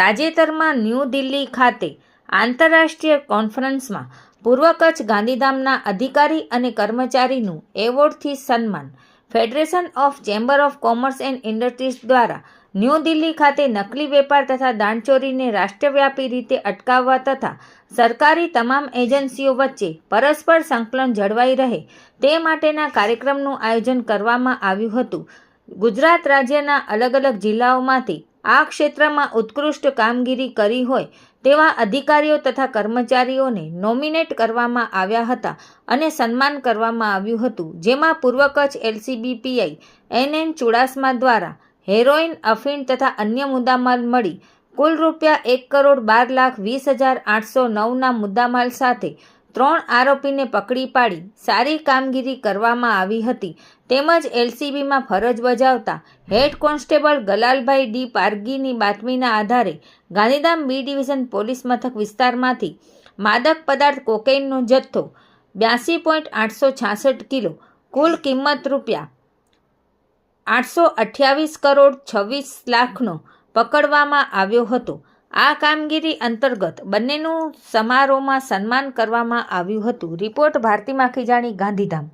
તાજેતરમાં ન્યૂ દિલ્હી ખાતે આંતરરાષ્ટ્રીય કોન્ફરન્સમાં પૂર્વ કચ્છ ગાંધીધામના અધિકારી અને કર્મચારીનું એવોર્ડથી સન્માન federation of chamber of commerce and industries દ્વારા ન્યૂ દિલ્હી ખાતે નકલી વેપાર તથા દાણચોરીને રાષ્ટ્રવ્યાપી રીતે અટકાવવા તથા સરકારી તમામ એજન્સીઓ વચ્ચે પરસ્પર સંકલન જળવાઈ રહે તે માટેના કાર્યક્રમનું આયોજન કરવામાં આવ્યું હતું. ગુજરાત રાજ્યના અલગ અલગ જિલ્લાઓમાંથી આ ક્ષેત્રમાં ઉત્કૃષ્ટ કામગીરી કરી હોય તેવા અધિકારીઓ તથા કર્મચારીઓને નોમિનેટ કરવામાં આવ્યા હતા અને સન્માન કરવામાં આવ્યું હતું, જેમાં પૂર્વ Kutch LCB PI N N Chudasama દ્વારા હેરોઇન અફીણ તથા અન્ય મુદ્દામાલ મળી કુલ રૂપિયા એક કરોડ બાર લાખ વીસ હજાર આઠસો નવના મુદ્દામાલ સાથે ત્રણ આરોપીને પકડી પાડી સારી કામગીરી કરવામાં આવી હતી. તેમજ એલસીબીમાં ફરજ બજાવતા હેડ કોન્સ્ટેબલ ગલાલભાઈ ડી પારગીની બાતમીના આધારે ગાંધીધામ બી ડિવિઝન પોલીસ મથક વિસ્તારમાંથી માદક પદાર્થ કોકેઇનનો જથ્થો બ્યાસી પોઈન્ટ આઠસો છાસઠ કિલો, કુલ કિંમત રૂપિયા આઠસો અઠ્યાવીસ કરોડ છવ્વીસ લાખનો પકડવામાં આવ્યો હતો. આ કામગીરી અંતર્ગત બંનેનું સમારોહમાં સન્માન કરવામાં આવ્યું હતું. રિપોર્ટ ભારતી માખીજાણી ગાંધીધામ.